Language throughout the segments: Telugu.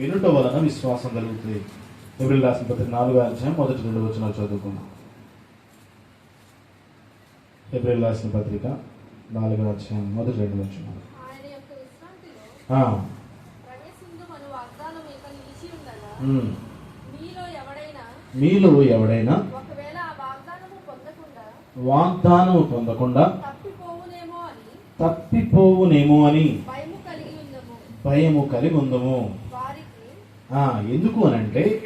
వినుట వలన విశ్వాసం కలుగుతుంది. ఎవరి రాసిన పత్రిక నాలుగో అధ్యాయం మొదటి రెండు వచ్చిన చదువుకుందాం. ఏప్రిల్ రాసిన పత్రిక నాలుగో అధ్యాయం మొదటి రెండు వచ్చిన మీలో ఎవడైనా వాగ్దానము పొందకుండా వాగ్దానం పొందకుండా తప్పిపోవునేమో అని తప్పిపోవునేమో అని భయము కలిగి ఉందము భయము కలిగి ఉందము వారికి ఆ, ఎందుకు అనంటే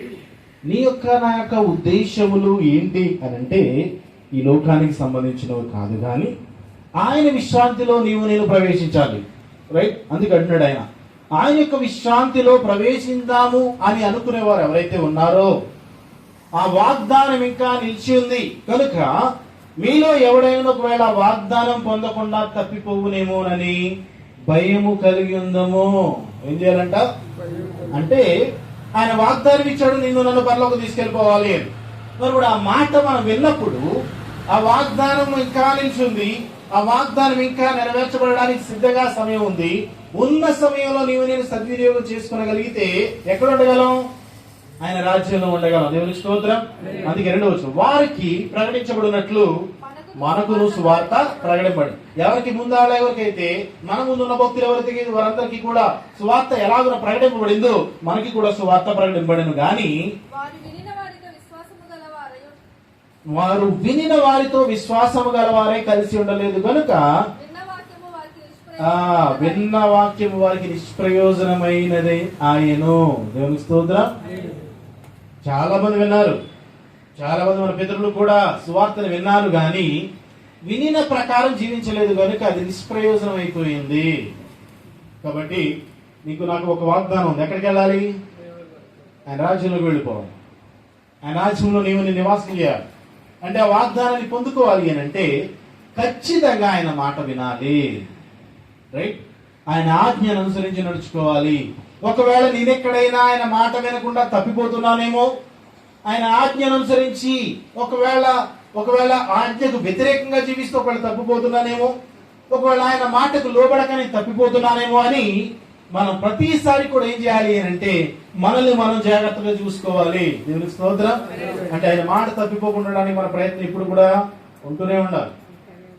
నీ యొక్క నా యొక్క ఉద్దేశములు ఏంటి అనంటే ఈ లోకానికి సంబంధించినవి కాదు కానీ ఆయన విశ్రాంతిలో నీవు నేను ప్రవేశించాలి. రైట్ అందుకు అంటున్నాడు ఆయన. ఆయన యొక్క విశ్రాంతిలో ప్రవేశిందాము అని అనుకునేవారు ఎవరైతే ఉన్నారో ఆ వాగ్దానం ఇంకా నిలిచి ఉంది. కనుక మీలో ఎవడైనా ఒకవేళ వాగ్దానం పొందకుండా తప్పిపోవునేమోనని భయము కలిగి ఉందము. ఏం చేయాలంట? అంటే ఆయన వాగ్దానం ఇచ్చాడు నిన్ను నన్ను పరలోకి తీసుకెళ్ళిపోవాలి అని. మరి ఇప్పుడు ఆ మాట మనం విన్నప్పుడు ఆ వాగ్దానం ఇంకా నిలిచింది ఆ వాగ్దానం ఇంకా నెరవేర్చబడడానికి సిద్ధంగా సమయం ఉంది. ఉన్న సమయంలో నీవు నేను సద్వినియోగం చేసుకునగలిగితే ఎక్కడ ఉండగలం? ఆయన రాజ్యంలో ఉండగలం. దేవుని స్తోత్రం. అందుకే రెండో వచ్చిన వారికి ప్రకటించబడినట్లు మనకును సువార్త ప్రకటింపడి ఎవరికి ముందాల ఎవరికైతే మన ముందున్న భక్తులు ఎవరికి వారందరికీ కూడా సువార్త ఎలాగున ప్రకటింపబడిందో మనకి కూడా సువార్త ప్రకటింపబడిను గాని వారు వినిన వారితో విశ్వాసము గలవారై వారు వినిన వారితో విశ్వాసము గలవారే కలిసి ఉండలేదు కనుక విన్న వాక్యము వారికి నిష్ప్రయోజనమైనది ఆయను. దేవుని స్తోత్రం. చాలా మంది విన్నారు. చాలా మంది మన పితరులు కూడా సువార్తను విన్నారు కానీ వినిన ప్రకారం జీవించలేదు కనుక అది నిష్ప్రయోజనం అయిపోయింది కాబట్టి నీకు నాకు ఒక వాగ్దానం ఉంది. ఎక్కడికి వెళ్ళాలి? ఆయన రాజ్యంలోకి వెళ్ళిపోవాలి. ఆయన రాజ్యంలో నీవు నీ నివాసం చేయాలి. అంటే ఆ వాగ్దానాన్ని పొందుకోవాలి అని అంటే ఖచ్చితంగా ఆయన మాట వినాలి. రైట్? ఆయన ఆజ్ఞను అనుసరించి నడుచుకోవాలి. ఒకవేళ నేనెక్కడైనా ఆయన మాట వినకుండా తప్పిపోతున్నానేమో ఆయన ఆజ్ఞను అనుసరించి ఒకవేళ ఒకవేళ ఆజ్ఞకు వ్యతిరేకంగా జీవిస్తూ ఒకవేళ తప్పిపోతున్నానేమో ఒకవేళ ఆయన మాటకు లోబడకనే తప్పిపోతున్నానేమో అని మనం ప్రతిసారి కూడా ఏం చేయాలి అని అంటే మనల్ని మనం జాగ్రత్తగా చూసుకోవాలి. దేవుని స్తోత్రం. అంటే ఆయన మాట తప్పిపోకుండా మన ప్రయత్నం ఇప్పుడు కూడా ఉంటూనే ఉండాలి.